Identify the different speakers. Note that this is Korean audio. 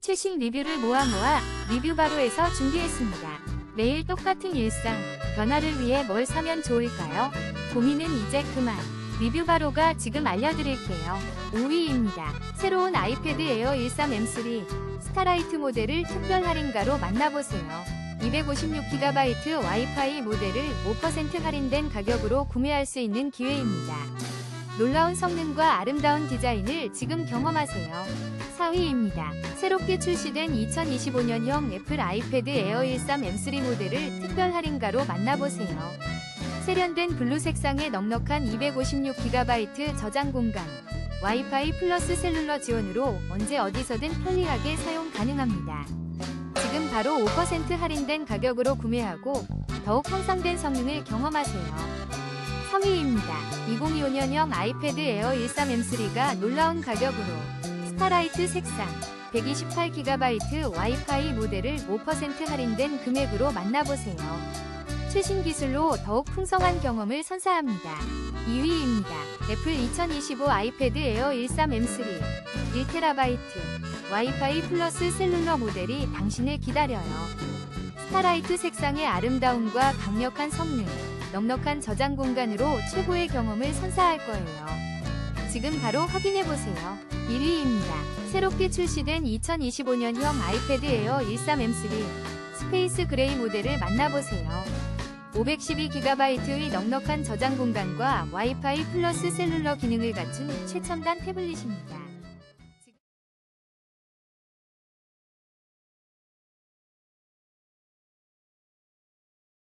Speaker 1: 최신 리뷰를 모아 모아 리뷰 바로에서 준비했습니다. 매일 똑같은 일상, 변화를 위해 뭘 사면 좋을까요? 고민은 이제 그만. 리뷰 바로가 지금 알려드릴게요. 5위입니다. 새로운 아이패드 에어 13M3 스타라이트 모델을 특별 할인가로 만나보세요. 256GB 와이파이 모델을 5% 할인된 가격으로 구매할 수 있는 기회입니다. 놀라운 성능과 아름다운 디자인을 지금 경험하세요. 4위입니다. 새롭게 출시된 2025년형 애플 아이패드 에어 13M3 모델을 특별 할인가로 만나보세요. 세련된 블루 색상의 넉넉한 256GB 저장 공간, 와이파이 플러스 셀룰러 지원으로 언제 어디서든 편리하게 사용 가능합니다. 지금 바로 5% 할인된 가격으로 구매하고 더욱 향상된 성능을 경험하세요. 3위입니다. 2025년형 아이패드 에어 13M3가 놀라운 가격으로 스타라이트 색상 128GB 와이파이 모델을 5% 할인된 금액으로 만나보세요. 최신 기술로 더욱 풍성한 경험을 선사합니다. 2위입니다. 애플 2025 아이패드 에어 13M3 1TB 와이파이 플러스 셀룰러 모델이 당신을 기다려요. 스타라이트 색상의 아름다움과 강력한 성능, 넉넉한 저장 공간으로 최고의 경험을 선사할 거예요. 지금 바로 확인해보세요. 1위입니다. 새롭게 출시된 2025년형 아이패드 에어 13M3 스페이스 그레이 모델을 만나보세요. 512GB의 넉넉한 저장 공간과 와이파이 플러스 셀룰러 기능을 갖춘 최첨단 태블릿입니다.